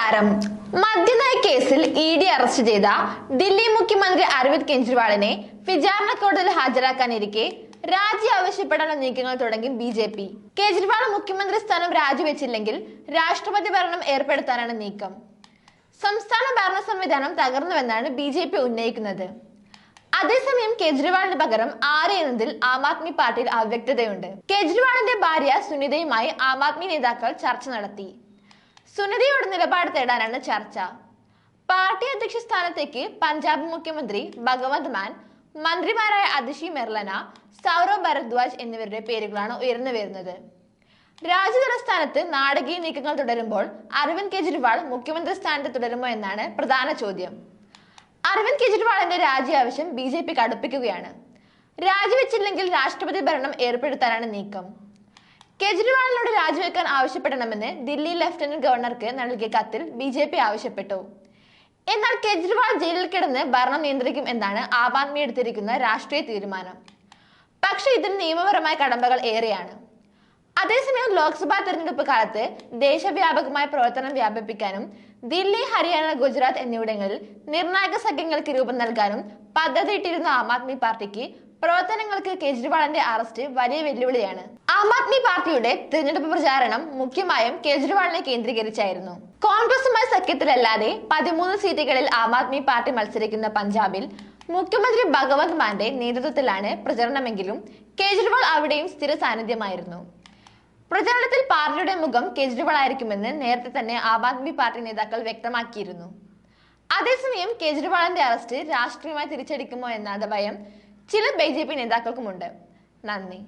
നമസ്കാരം മദ്യനയ കേസിൽ E D arrest ചെയ്ത ദില്ലി മുഖ്യമന്ത്രി അരവിന്ദ് കെജ്രിവാളിനെ വിചാരണ കോടതിയിൽ ഹാജരാക്കാനിരിക്കെ രാജി ആവശ്യപ്പെടാനുള്ള നീക്കങ്ങൾ തുടങ്ങി ബി ജെ പി. കേജ്രിവാൾ മുഖ്യമന്ത്രി സ്ഥാനം രാജിവെച്ചില്ലെങ്കിൽ രാഷ്ട്രപതി ഭരണം ഏർപ്പെടുത്താനാണ് നീക്കം. സംസ്ഥാന ഭരണ സംവിധാനം തകർന്നുവെന്നാണ് ബി ജെ പി ഉന്നയിക്കുന്നത്. അതേസമയം കേജ്രിവാളിന് പകരം ആര് എന്നതിൽ ആം ആദ്മി പാർട്ടിയിൽ അവ്യക്തതയുണ്ട്. കേജ്രിവാളിന്റെ ഭാര്യ സുനിതയുമായി ആം ആദ്മി നേതാക്കൾ ചർച്ച നടത്തി. സുനിതയുടെ നിലപാട് തേടാനാണ് ചർച്ച. പാർട്ടി അധ്യക്ഷ സ്ഥാനത്തേക്ക് പഞ്ചാബ് മുഖ്യമന്ത്രി ഭഗവന്ത് മാൻ മന്ത്രിമാരായ അതിഷി മെർലന സൗരവ് ഭരദ്വാജ് എന്നിവരുടെ പേരുകളാണ് ഉയർന്നു വരുന്നത്. രാജ്യതലസ്ഥാനത്ത് നാടകീയ നീക്കങ്ങൾ തുടരുമ്പോൾ അരവിന്ദ് കെജ്രിവാൾ മുഖ്യമന്ത്രി സ്ഥാനത്ത് തുടരുമോ എന്നാണ് പ്രധാന ചോദ്യം. അരവിന്ദ് കെജ്രിവാളിന്റെ രാജി ആവശ്യം ബി ജെ പി കടുപ്പിക്കുകയാണ് രാജിവെച്ചില്ലെങ്കിൽ രാഷ്ട്രപതി ഭരണം ഏർപ്പെടുത്താനാണ് നീക്കം. കെജ്രിവാളിനോട് രാജിവെക്കാൻ ആവശ്യപ്പെടണമെന്ന് ദില്ലി ലഫ്റ്റനന്റ് ഗവർണർക്ക് നൽകിയ കത്തിൽ ബി ജെ പി ആവശ്യപ്പെട്ടു. എന്നാൽ കേജ്രിവാൾ ജയിലിൽ കിടന്ന് ഭരണം നിയന്ത്രിക്കും എന്നാണ് ആം ആദ്മി എടുത്തിരിക്കുന്ന രാഷ്ട്രീയ തീരുമാനം. പക്ഷേ ഇതിന് നിയമപരമായ കടമ്പകൾ ഏറെയാണ്. അതേസമയം ലോക്സഭാ തെരഞ്ഞെടുപ്പ് കാലത്ത് ദേശവ്യാപകമായ പ്രവർത്തനം വ്യാപിപ്പിക്കാനും ദില്ലി ഹരിയാന ഗുജറാത്ത് എന്നിവിടങ്ങളിൽ നിർണായക സഖ്യങ്ങൾക്ക് രൂപം നൽകാനും പദ്ധതിയിട്ടിരുന്ന ആം ആദ്മി പാർട്ടിക്ക് പ്രവർത്തനങ്ങൾക്ക് കേജ്രിവാളിന്റെ അറസ്റ്റ് വലിയ വെല്ലുവിളിയാണ്. ആം ആദ്മി പാർട്ടിയുടെ തിരഞ്ഞെടുപ്പ് പ്രചാരണം മുഖ്യമായും കേജ്രിവാളിനെ കേന്ദ്രീകരിച്ചായിരുന്നു. കോൺഗ്രസുമായി സഖ്യത്തിലല്ലാതെ പതിമൂന്ന് സീറ്റുകളിൽ ആം ആദ്മി പാർട്ടി മത്സരിക്കുന്ന പഞ്ചാബിൽ മുഖ്യമന്ത്രി ഭഗവന്ത് മാന്റെ നേതൃത്വത്തിലാണ് പ്രചരണമെങ്കിലും കേജ്രിവാൾ അവിടെയും സ്ഥിര സാന്നിധ്യമായിരുന്നു. പ്രചരണത്തിൽ പാർട്ടിയുടെ മുഖം കേജ്രിവാൾ ആയിരിക്കുമെന്ന് നേരത്തെ തന്നെ ആം ആദ്മി പാർട്ടി നേതാക്കൾ വ്യക്തമാക്കിയിരുന്നു. അതേസമയം കേജ്രിവാളിന്റെ അറസ്റ്റ് രാഷ്ട്രീയമായി തിരിച്ചടിക്കുമോ എന്ന ഭയം ചില ബി ജെ പി നേതാക്കൾക്കുമുണ്ട് നന്ദി.